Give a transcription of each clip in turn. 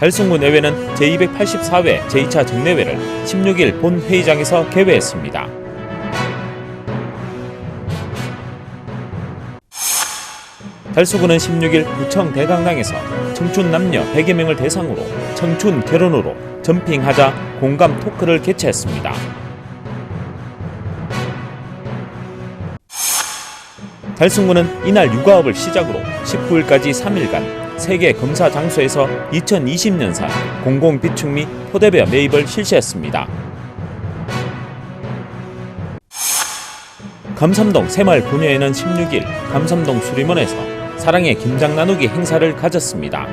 달성구 내외는 제284회 제2차 정례회를 16일 본 회의장에서 개회했습니다. 달서구는 16일 구청 대강당에서 청춘 남녀 100여 명을 대상으로 청춘 결혼으로 점핑하자 공감 토크를 개최했습니다. 달성구는 이날 육아업을 시작으로 19일까지 3일간 세계 검사 장소에서 2020년산 공공 비축 및 포대별 매입을 실시했습니다. 감삼동 새마을 분야에는 16일 감삼동 수리문에서 사랑의 김장 나누기 행사를 가졌습니다.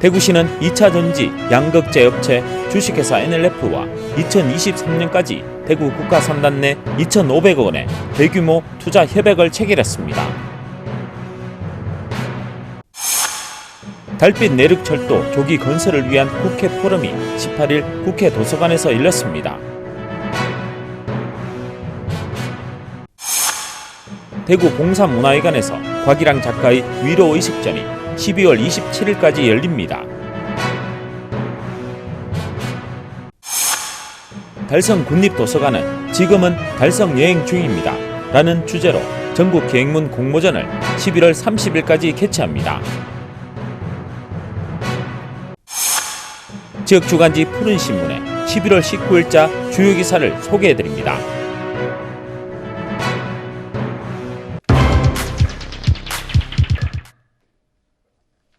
대구시는 2차 전지 양극재 업체 주식회사 NLF와 2023년까지 대구 국가산단 내 2,500억 원의 대규모 투자 협약을 체결했습니다. 달빛 내륙철도 조기 건설을 위한 국회 포럼이 18일 국회 도서관에서 열렸습니다. 대구 봉사문화회관에서 곽일랑 작가의 위로의식전이 12월 27일까지 열립니다. 달성 국립도서관은 지금은 달성 여행 중입니다. 라는 주제로 전국 계획문 공모전을 11월 30일까지 개최합니다. 지역 주간지 푸른 신문에 11월 19일자 주요 기사를 소개해 드립니다.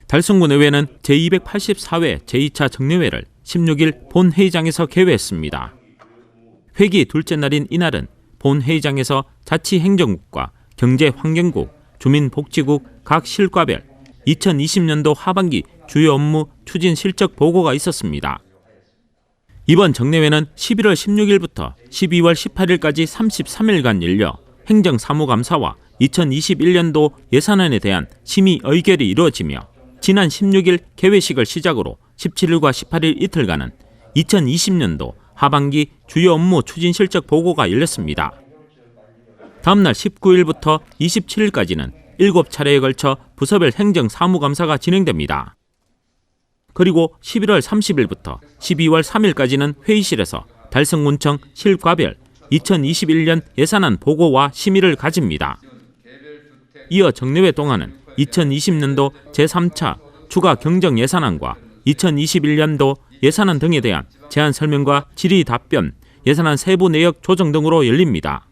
달성구 내외는 제284회 제2차 정례회를 16일 본 회의장에서 개회했습니다. 회기 둘째 날인 이날은 본 회의장에서 자치행정국과 경제환경국, 주민복지국 각 실과별 2020년도 하반기 주요 업무 추진 실적 보고가 있었습니다. 이번 정례회는 11월 16일부터 12월 18일까지 33일간 열려 행정사무감사와 2021년도 예산안에 대한 심의 의결이 이루어지며 지난 16일 개회식을 시작으로 17일과 18일 이틀간은 2020년도 하반기 주요 업무 추진 실적 보고가 열렸습니다. 다음날 19일부터 27일까지는 7차례에 걸쳐 부서별 행정 사무감사가 진행됩니다. 그리고 11월 30일부터 12월 3일까지는 회의실에서 달성군청 실과별 2021년 예산안 보고와 심의를 가집니다. 이어 정례회 동안은 2020년도 제3차 추가 경정 예산안과 2021년도 예산안 등에 대한 제안 설명과 질의 답변, 예산안 세부 내역 조정 등으로 열립니다.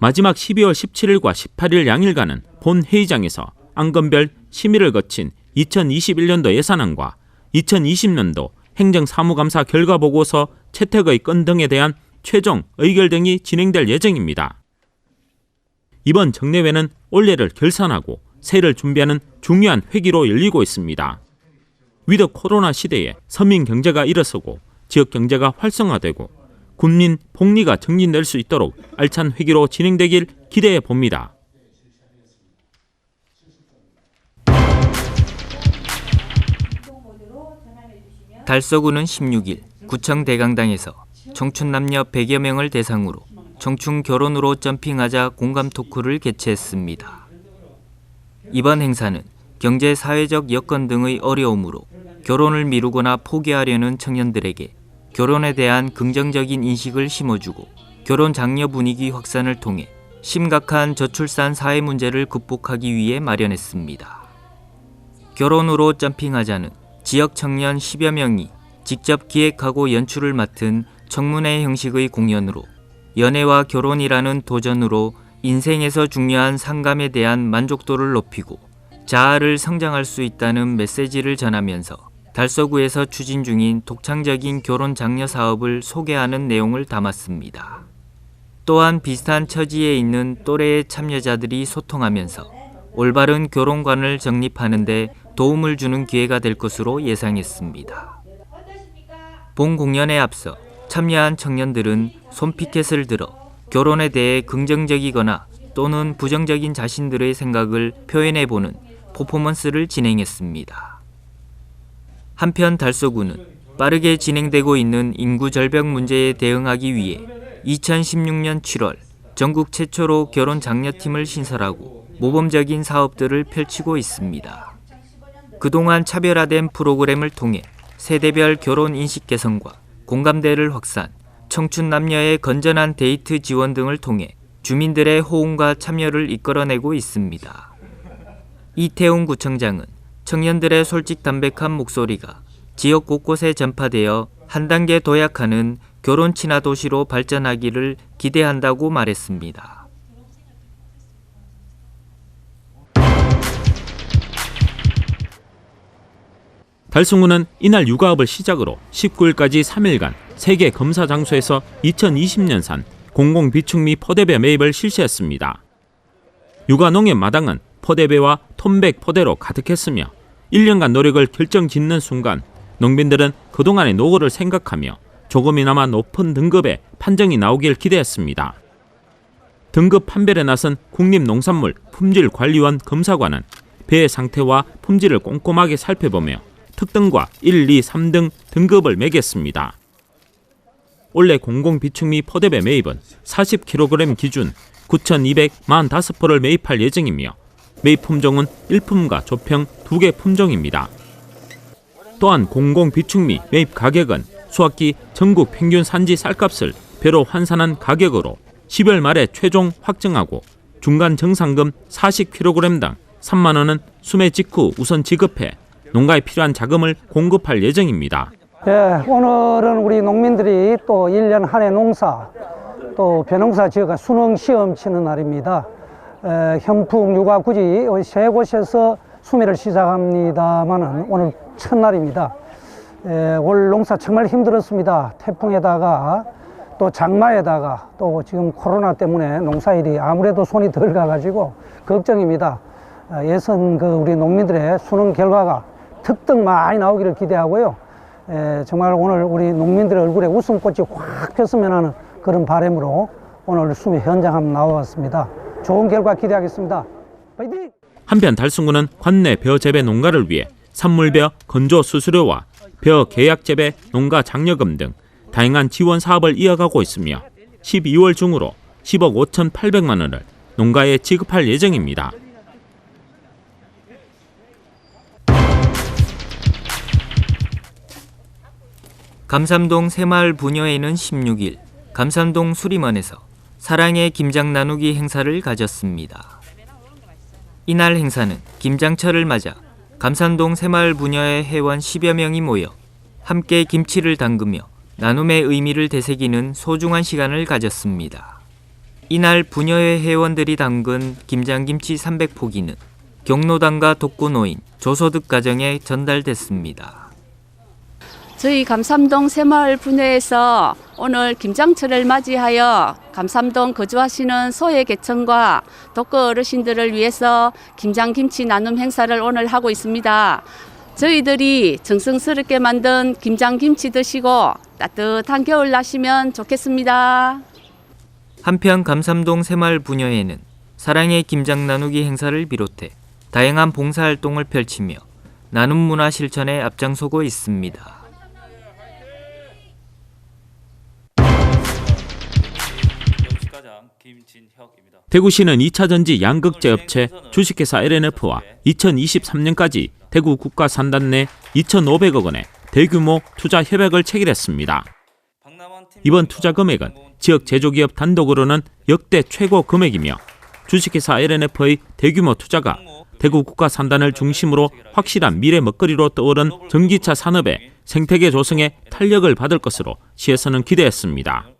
마지막 12월 17일과 18일 양일간은 본 회의장에서 안건별 심의를 거친 2021년도 예산안과 2020년도 행정사무감사 결과보고서 채택의 건 등에 대한 최종 의결 등이 진행될 예정입니다. 이번 정례회는 올해를 결산하고 새해를 준비하는 중요한 회기로 열리고 있습니다. 위드 코로나 시대에 서민 경제가 일어서고 지역 경제가 활성화되고 국민 복리가 정진될 수 있도록 알찬 회기로 진행되길 기대해 봅니다. 달서구는 16일 구청 대강당에서 청춘 남녀 100여 명을 대상으로 청춘 결혼으로 점핑하자 공감 토크를 개최했습니다. 이번 행사는 경제 사회적 여건 등의 어려움으로 결혼을 미루거나 포기하려는 청년들에게 결혼에 대한 긍정적인 인식을 심어주고 결혼 장려 분위기 확산을 통해 심각한 저출산 사회 문제를 극복하기 위해 마련했습니다. 결혼으로 점핑하자는 지역 청년 10여 명이 직접 기획하고 연출을 맡은 청문회 형식의 공연으로 연애와 결혼이라는 도전으로 인생에서 중요한 상감에 대한 만족도를 높이고 자아를 성장할 수 있다는 메시지를 전하면서 달서구에서 추진 중인 독창적인 결혼 장려 사업을 소개하는 내용을 담았습니다. 또한 비슷한 처지에 있는 또래의 참여자들이 소통하면서 올바른 결혼관을 정립하는데 도움을 주는 기회가 될 것으로 예상했습니다. 본 공연에 앞서 참여한 청년들은 손피켓을 들어 결혼에 대해 긍정적이거나 또는 부정적인 자신들의 생각을 표현해 보는 퍼포먼스를 진행했습니다. 한편 달서구는 빠르게 진행되고 있는 인구 절벽 문제에 대응하기 위해 2016년 7월 전국 최초로 결혼 장려팀을 신설하고 모범적인 사업들을 펼치고 있습니다. 그동안 차별화된 프로그램을 통해 세대별 결혼 인식 개선과 공감대를 확산, 청춘 남녀의 건전한 데이트 지원 등을 통해 주민들의 호응과 참여를 이끌어내고 있습니다. 이태웅 구청장은 청년들의 솔직 담백한 목소리가 지역 곳곳에 전파되어 한 단계 도약하는 결혼 친화 도시로 발전하기를 기대한다고 말했습니다. 달승구는 이날 육아업을 시작으로 19일까지 3일간 세계 검사 장소에서 2020년산 공공비축미 포대배 매입을 실시했습니다. 육아 농협 마당은 포대배와 톤백 포대로 가득했으며 1년간 노력을 결정짓는 순간 농민들은 그동안의 노고를 생각하며 조금이나마 높은 등급의 판정이 나오길 기대했습니다. 등급 판별에 나선 국립농산물 품질관리원 검사관은 배의 상태와 품질을 꼼꼼하게 살펴보며 특등과 1, 2, 3등 등급을 매겼습니다. 올해 공공비축미 포대배 매입은 40kg 기준 9,245포를 매입할 예정이며 매입 품종은 1품과 조평 2개 품종입니다. 또한 공공비축미 매입 가격은 수확기 전국 평균 산지 쌀값을 배로 환산한 가격으로 10월 말에 최종 확정하고 중간 정상금 40kg당 3만 원은 수매 직후 우선 지급해 농가에 필요한 자금을 공급할 예정입니다. 예, 오늘은 우리 농민들이 또 1년 한 해 농사, 또 벼농사 지어가 수능 시험 치는 날입니다. 에, 현풍 육아 구지 세 곳에서 수매를 시작합니다만은 오늘 첫날입니다. 에, 올 농사 정말 힘들었습니다. 태풍에다가 또 장마에다가 또 지금 코로나 때문에 농사일이 아무래도 손이 덜 가가지고 걱정입니다. 아, 예선 그 우리 농민들의 수능 결과가 특등 많이 나오기를 기대하고요. 에, 정말 오늘 우리 농민들의 얼굴에 웃음꽃이 확 폈으면 하는 그런 바람으로 오늘 수미 현장 한번 나와봤습니다. 좋은 결과 기대하겠습니다. 파이팅! 한편 달승구는 관내 벼 재배 농가를 위해 산물벼 건조 수수료와 벼 계약 재배 농가 장려금 등 다양한 지원 사업을 이어가고 있으며 12월 중으로 10억 5,800만 원을 농가에 지급할 예정입니다. 감삼동 새마을 부녀회는 16일 감삼동 수림원에서 사랑의 김장 나누기 행사를 가졌습니다. 이날 행사는 김장철을 맞아 감산동 새마을 부녀회 회원 10여 명이 모여 함께 김치를 담그며 나눔의 의미를 되새기는 소중한 시간을 가졌습니다. 이날 부녀회 회원들이 담근 김장김치 300포기는 경로당과 독거노인, 조소득 가정에 전달됐습니다. 저희 감삼동 새마을 분회에서 오늘 김장철을 맞이하여 감삼동 거주하시는 소외 계층과 독거 어르신들을 위해서 김장 김치 나눔 행사를 오늘 하고 있습니다. 저희들이 정성스럽게 만든 김장 김치 드시고 따뜻한 겨울 나시면 좋겠습니다. 한편 감삼동 새마을 부녀회는 사랑의 김장 나누기 행사를 비롯해 다양한 봉사 활동을 펼치며 나눔 문화 실천에 앞장서고 있습니다. 대구시는 2차 전지 양극재 업체 주식회사 LNF와 2023년까지 대구 국가 산단 내 2,500억 원의 대규모 투자 협약을 체결했습니다. 이번 투자 금액은 지역 제조기업 단독으로는 역대 최고 금액이며 주식회사 LNF의 대규모 투자가 대구 국가 산단을 중심으로 확실한 미래 먹거리로 떠오른 전기차 산업의 생태계 조성에 탄력을 받을 것으로 시에서는 기대했습니다.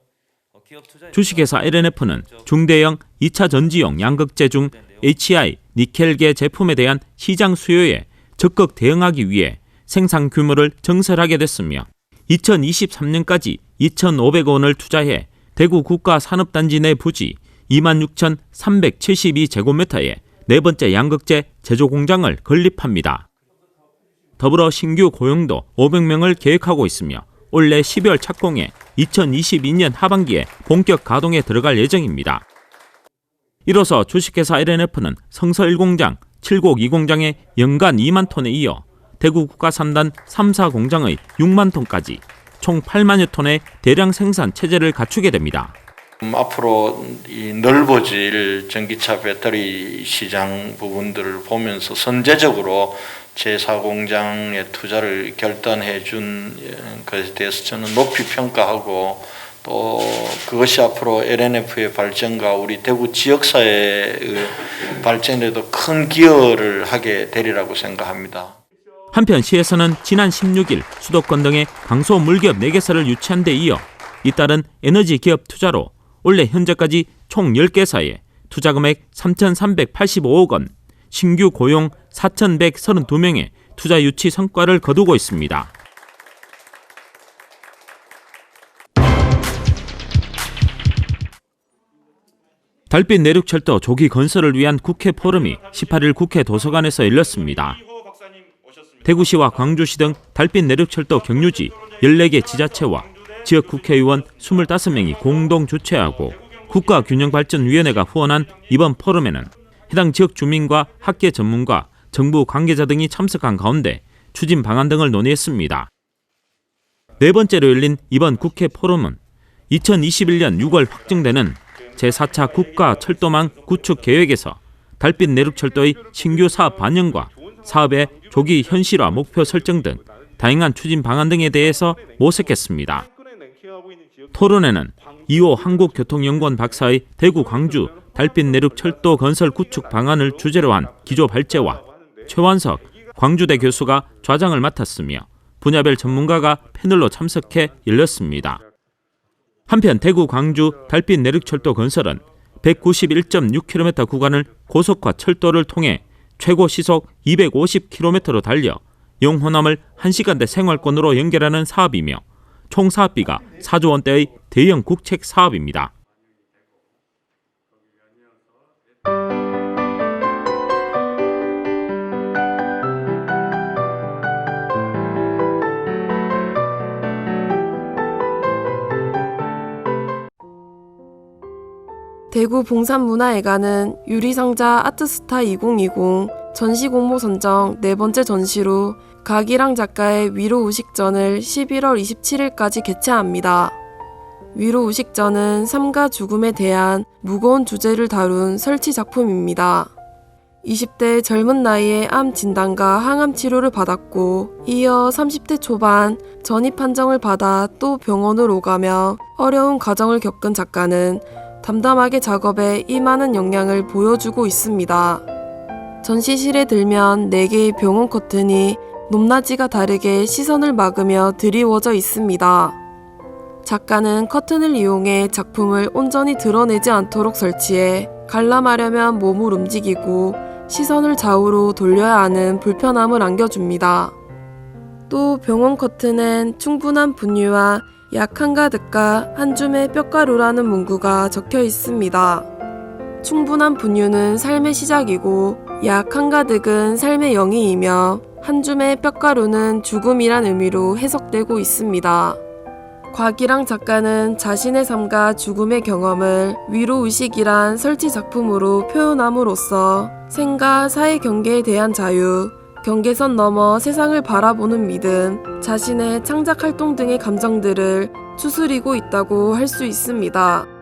주식회사 LNF는 중대형 2차 전지용 양극재 중 HI 니켈계 제품에 대한 시장 수요에 적극 대응하기 위해 생산 규모를 증설하게 됐으며 2023년까지 2,500억 원을 투자해 대구 국가 산업단지 내 부지 26,372제곱미터에 네 번째 양극재 제조 공장을 건립합니다. 더불어 신규 고용도 500명을 계획하고 있으며 올해 12월 착공해 2022년 하반기에 본격 가동에 들어갈 예정입니다. 이로써 주식회사 LNF는 성서 1공장 칠곡 2공장의 연간 2만 톤에 이어 대구 국가 3단 3, 4 공장의 6만 톤까지 총 8만여 톤의 대량 생산 체제를 갖추게 됩니다. 음, 앞으로 이 넓어질 전기차 배터리 시장 부분들을 보면서 선제적으로 제4공장의 투자를 결단해 준 예, 것에 대해서 저는 높이 평가하고 또 그것이 앞으로 LNF의 발전과 우리 대구 지역사회의 발전에도 큰 기여를 하게 되리라고 생각합니다. 한편 시에서는 지난 16일 수도권 등의 강소 물기업 4개사를 유치한 데 이어 잇따른 에너지 기업 투자로 올해 현재까지 총 10개 사에 투자 금액 3,385억 원, 신규 고용 4,132명의 투자 유치 성과를 거두고 있습니다. 달빛 내륙철도 조기 건설을 위한 국회 포럼이 18일 국회 도서관에서 열렸습니다. 대구시와 광주시 등 달빛 내륙철도 경유지 14개 지자체와 지역 국회의원 25명이 공동 주최하고 국가균형발전위원회가 후원한 이번 포럼에는 해당 지역 주민과 학계 전문가, 정부 관계자 등이 참석한 가운데 추진 방안 등을 논의했습니다. 네 번째로 열린 이번 국회 포럼은 2021년 6월 확정되는 제4차 국가 철도망 구축 계획에서 달빛 내륙철도의 신규 사업 반영과 사업의 조기 현실화 목표 설정 등 다양한 추진 방안 등에 대해서 모색했습니다. 토론회는 이호 한국교통연구원 박사의 대구 광주 달빛 내륙 철도 건설 구축 방안을 주제로 한 기조 발제와 최완석 광주대 교수가 좌장을 맡았으며 분야별 전문가가 패널로 참석해 열렸습니다. 한편 대구 광주 달빛 내륙 철도 건설은 191.6km 구간을 고속화 철도를 통해 최고 시속 250km로 달려 영호남을 1시간대 생활권으로 연결하는 사업이며 총 사업비가 4조 원대의 대형 국책 사업입니다. 대구 봉산문화회관은 유리상자 아트스타 2020 전시 공모 선정 네 번째 전시로 각이랑 작가의 위로 우식전을 11월 27일까지 개최합니다. 위로 우식전은 삶과 죽음에 대한 무거운 주제를 다룬 설치 작품입니다. 20대 젊은 나이에 암 진단과 항암 치료를 받았고 이어 30대 초반 전입 판정을 받아 또 병원을 오가며 어려운 과정을 겪은 작가는 담담하게 작업에 임하는 역량을 보여주고 있습니다. 전시실에 들면 4개의 병원 커튼이 높낮이가 다르게 시선을 막으며 드리워져 있습니다. 작가는 커튼을 이용해 작품을 온전히 드러내지 않도록 설치해 관람하려면 몸을 움직이고 시선을 좌우로 돌려야 하는 불편함을 안겨줍니다. 또 병원 커튼엔 충분한 분유와 약 한가득과 한 줌의 뼈가루라는 문구가 적혀 있습니다. 충분한 분유는 삶의 시작이고 약 한가득은 삶의 영이이며 한 줌의 뼈가루는 죽음이란 의미로 해석되고 있습니다. 곽이랑 작가는 자신의 삶과 죽음의 경험을 위로의식이란 설치 작품으로 표현함으로써 생과 사의 경계에 대한 자유, 경계선 넘어 세상을 바라보는 믿음, 자신의 창작 활동 등의 감정들을 추스리고 있다고 할 수 있습니다.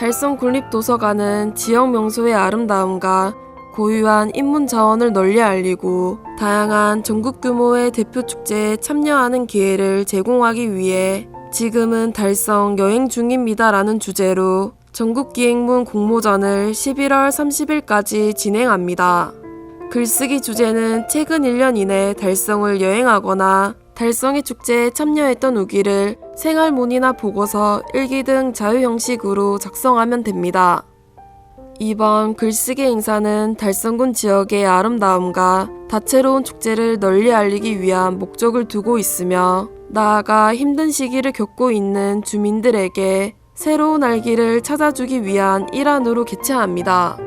달성 국립도서관은 지역 명소의 아름다움과 고유한 인문 자원을 널리 알리고 다양한 전국 규모의 대표 축제에 참여하는 기회를 제공하기 위해 지금은 달성 여행 중입니다라는 주제로 전국 기행문 공모전을 11월 30일까지 진행합니다. 글쓰기 주제는 최근 1년 이내 달성을 여행하거나 달성의 축제에 참여했던 후기를 생활문이나 보고서 일기 등 자유 형식으로 작성하면 됩니다. 이번 글쓰기 행사는 달성군 지역의 아름다움과 다채로운 축제를 널리 알리기 위한 목적을 두고 있으며 나아가 힘든 시기를 겪고 있는 주민들에게 새로운 알기를 찾아주기 위한 일환으로 개최합니다.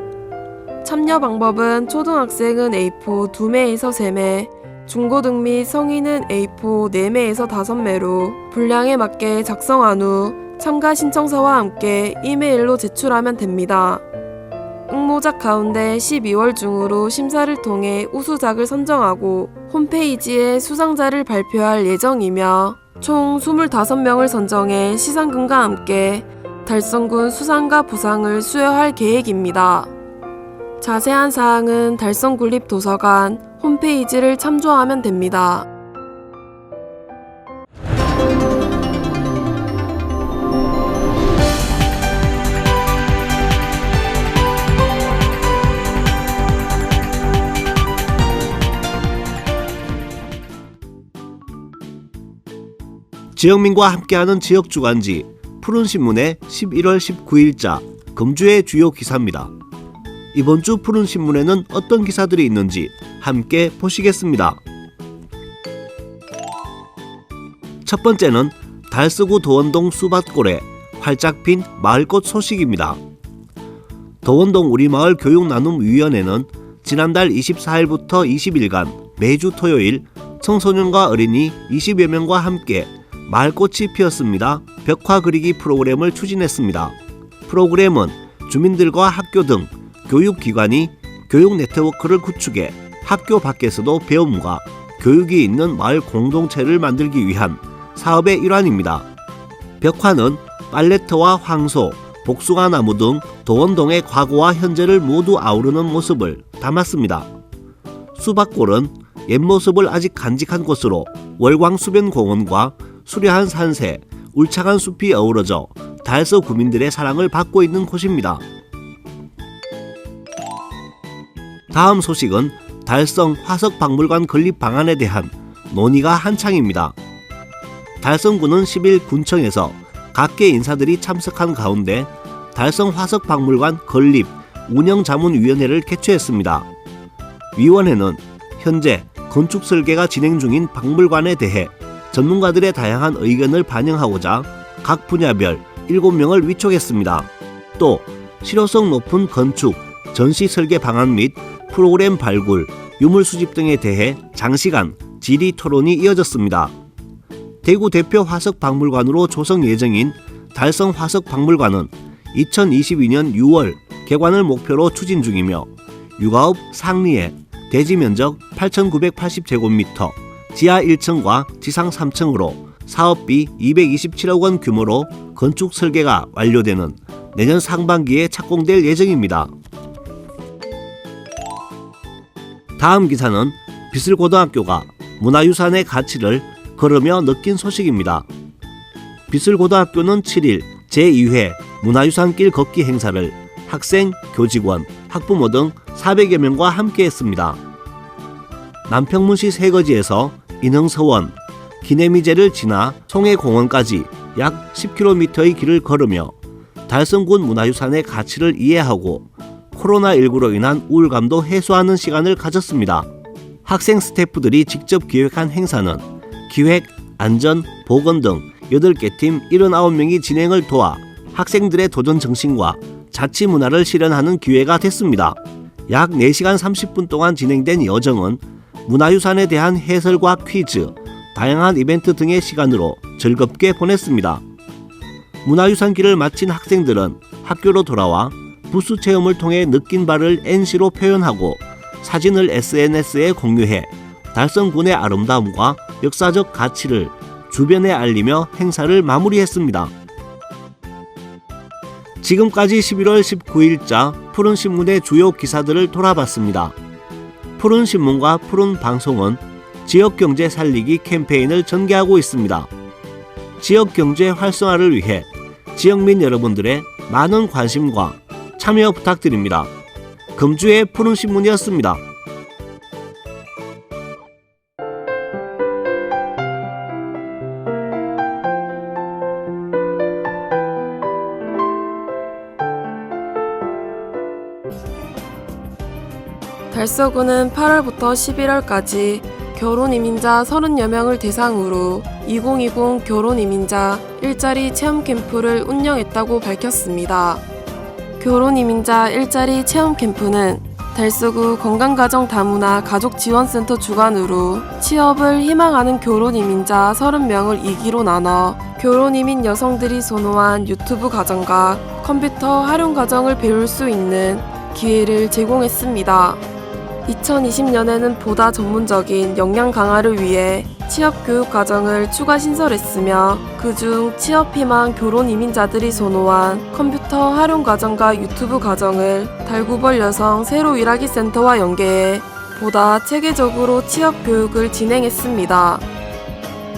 참여 방법은 초등학생은 A4 2매에서 3매, 중고등 및 성인은 A4 4매에서 5매로 분량에 맞게 작성한 후 참가 신청서와 함께 이메일로 제출하면 됩니다. 15작 가운데 12월 중으로 심사를 통해 우수작을 선정하고 홈페이지에 수상자를 발표할 예정이며 총 25명을 선정해 시상금과 함께 달성군 수상과 부상을 수여할 계획입니다. 자세한 사항은 달성군립도서관 홈페이지를 참조하면 됩니다. 지역민과 함께하는 지역 주간지 푸른 신문의 11월 19일자 금주의 주요 기사입니다. 이번 주 푸른 신문에는 어떤 기사들이 있는지 함께 보시겠습니다. 첫 번째는 달서구 도원동 수밭골에 활짝 핀 마을꽃 소식입니다. 도원동 우리마을 교육나눔위원회는 지난달 24일부터 20일간 매주 토요일 청소년과 어린이 20여 명과 함께 마을꽃이 피었습니다. 벽화 그리기 프로그램을 추진했습니다. 프로그램은 주민들과 학교 등 교육기관이 교육 네트워크를 구축해 학교 밖에서도 배움과 교육이 있는 마을 공동체를 만들기 위한 사업의 일환입니다. 벽화는 팔레트와 황소, 복숭아 나무 등 도원동의 과거와 현재를 모두 아우르는 모습을 담았습니다. 수박골은 옛 모습을 아직 간직한 곳으로 월광수변 공원과 수려한 산세, 울창한 숲이 어우러져 달서 구민들의 사랑을 받고 있는 곳입니다. 다음 소식은 달성 화석박물관 건립 방안에 대한 논의가 한창입니다. 달성군은 10일 군청에서 각계 인사들이 참석한 가운데 달성 화석박물관 건립 운영자문위원회를 개최했습니다. 위원회는 현재 건축 설계가 진행 중인 박물관에 대해 전문가들의 다양한 의견을 반영하고자 각 분야별 7명을 위촉했습니다. 또 실효성 높은 건축, 전시 설계 방안 및 프로그램 발굴, 유물 수집 등에 대해 장시간 질의 토론이 이어졌습니다. 대구 대표 화석 박물관으로 조성 예정인 달성 화석 박물관은 2022년 6월 개관을 목표로 추진 중이며 육아읍 상리에 대지 면적 8,980제곱미터, 지하 1층과 지상 3층으로 사업비 227억 원 규모로 건축 설계가 완료되는 내년 상반기에 착공될 예정입니다. 다음 기사는 비슬고등학교가 문화유산의 가치를 걸으며 느낀 소식입니다. 비슬고등학교는 7일 제2회 문화유산길 걷기 행사를 학생, 교직원, 학부모 등 400여 명과 함께 했습니다. 남평문시 세거지에서 인흥서원, 기내미제를 지나 송해공원까지 약 10km의 길을 걸으며 달성군 문화유산의 가치를 이해하고 코로나19로 인한 우울감도 해소하는 시간을 가졌습니다. 학생 스태프들이 직접 기획한 행사는 기획, 안전, 보건 등 8개 팀 79명이 진행을 도와 학생들의 도전 정신과 자치 문화를 실현하는 기회가 됐습니다. 약 4시간 30분 동안 진행된 여정은 문화유산에 대한 해설과 퀴즈, 다양한 이벤트 등의 시간으로 즐겁게 보냈습니다. 문화유산길을 마친 학생들은 학교로 돌아와 부스 체험을 통해 느낀 바를 NC로 표현하고 사진을 SNS에 공유해 달성군의 아름다움과 역사적 가치를 주변에 알리며 행사를 마무리했습니다. 지금까지 11월 19일자 푸른 신문의 주요 기사들을 돌아봤습니다. 푸른 신문과 푸른 방송은 지역 경제 살리기 캠페인을 전개하고 있습니다. 지역 경제 활성화를 위해 지역민 여러분들의 많은 관심과 참여 부탁드립니다. 금주의 푸른 신문이었습니다. 달서구는 8월부터 11월까지 결혼 이민자 30여 명을 대상으로 2020 결혼 이민자 일자리 체험 캠프를 운영했다고 밝혔습니다. 결혼 이민자 일자리 체험 캠프는 달서구 건강가정 다문화 가족지원센터 주관으로 취업을 희망하는 결혼 이민자 30명을 2기로 나눠 결혼 이민 여성들이 선호한 유튜브 과정과 컴퓨터 활용 과정을 배울 수 있는 기회를 제공했습니다. 2020년에는 보다 전문적인 역량 강화를 위해 취업 교육 과정을 추가 신설했으며 그중 취업 희망 결혼 이민자들이 선호한 컴퓨터 활용 과정과 유튜브 과정을 달구벌 여성 새로 일하기 센터와 연계해 보다 체계적으로 취업 교육을 진행했습니다.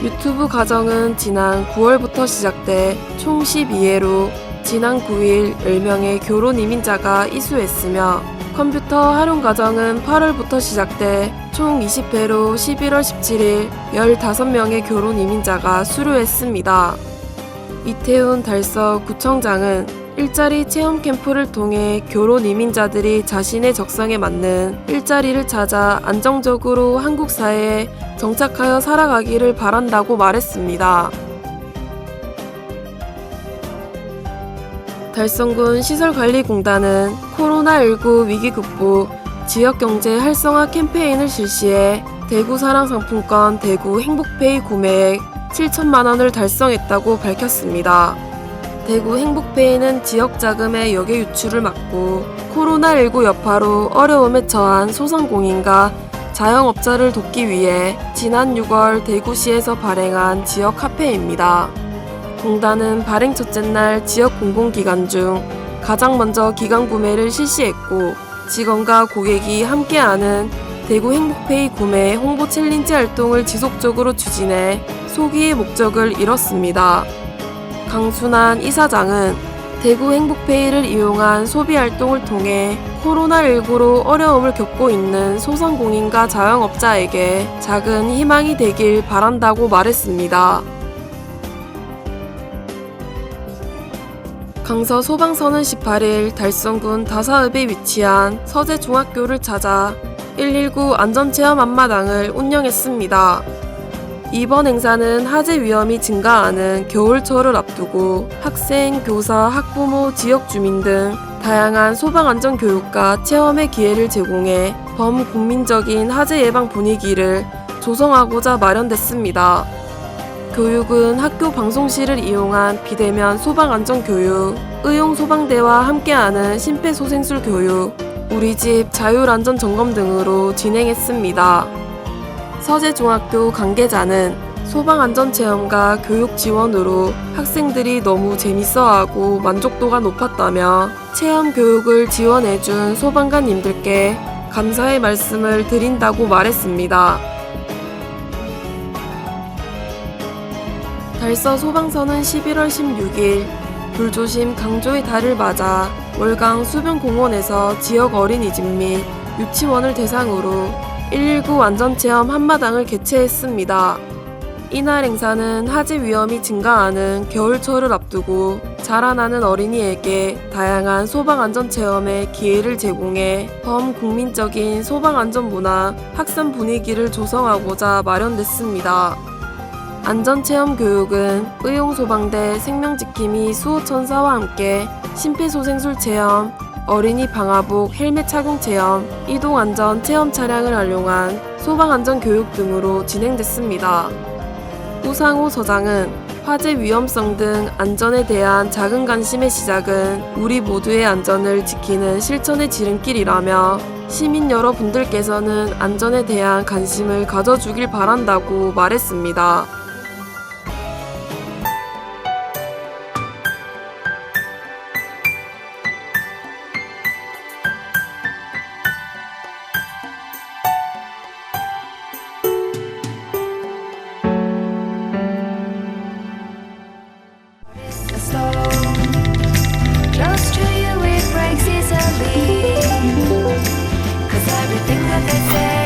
유튜브 과정은 지난 9월부터 시작돼 총 12회로 지난 9일 10명의 결혼 이민자가 이수했으며 컴퓨터 활용 과정은 8월부터 시작돼 총 20회로 11월 17일 15명의 결혼 이민자가 수료했습니다. 이태훈 달서 구청장은 일자리 체험 캠프를 통해 결혼 이민자들이 자신의 적성에 맞는 일자리를 찾아 안정적으로 한국 사회에 정착하여 살아가기를 바란다고 말했습니다. 달성군 시설관리공단은 코로나19 위기 극복 지역경제 활성화 캠페인을 실시해 대구 사랑상품권 대구 행복페이 구매액 7천만 원을 달성했다고 밝혔습니다. 대구 행복페이는 지역 자금의 역외 유출을 막고 코로나19 여파로 어려움에 처한 소상공인과 자영업자를 돕기 위해 지난 6월 대구시에서 발행한 지역 카페입니다. 공단은 발행 첫째 날 지역 공공기관 중 가장 먼저 기관 구매를 실시했고 직원과 고객이 함께하는 대구 행복페이 구매 홍보 챌린지 활동을 지속적으로 추진해 소기의 목적을 이뤘습니다. 강순환 이사장은 대구 행복페이를 이용한 소비 활동을 통해 코로나19로 어려움을 겪고 있는 소상공인과 자영업자에게 작은 희망이 되길 바란다고 말했습니다. 강서 소방서는 18일 달성군 다사읍에 위치한 서재중학교를 찾아 119 안전체험 앞마당을 운영했습니다. 이번 행사는 화재 위험이 증가하는 겨울철을 앞두고 학생, 교사, 학부모, 지역 주민 등 다양한 소방 안전 교육과 체험의 기회를 제공해 범국민적인 화재 예방 분위기를 조성하고자 마련됐습니다. 교육은 학교 방송실을 이용한 비대면 소방 안전 교육, 의용 소방대와 함께하는 심폐소생술 교육, 우리 집 자율 안전 점검 등으로 진행했습니다. 서재중학교 관계자는 소방 안전 체험과 교육 지원으로 학생들이 너무 재밌어하고 만족도가 높았다며 체험 교육을 지원해준 소방관님들께 감사의 말씀을 드린다고 말했습니다. 달서 소방서는 11월 16일 불조심 강조의 달을 맞아 월강 수변공원에서 지역 어린이집 및 유치원을 대상으로 119 안전체험 한마당을 개최했습니다. 이날 행사는 화재 위험이 증가하는 겨울철을 앞두고 자라나는 어린이에게 다양한 소방 안전 체험의 기회를 제공해 범국민적인 소방 안전 문화 확산 분위기를 조성하고자 마련됐습니다. 안전체험 교육은 의용소방대 생명지킴이 수호천사와 함께 심폐소생술 체험, 어린이 방화복 헬멧 착용 체험, 이동 안전 체험 차량을 활용한 소방 안전 교육 등으로 진행됐습니다. 우상호 서장은 화재 위험성 등 안전에 대한 작은 관심의 시작은 우리 모두의 안전을 지키는 실천의 지름길이라며 시민 여러분들께서는 안전에 대한 관심을 가져주길 바란다고 말했습니다. Cause everything that they say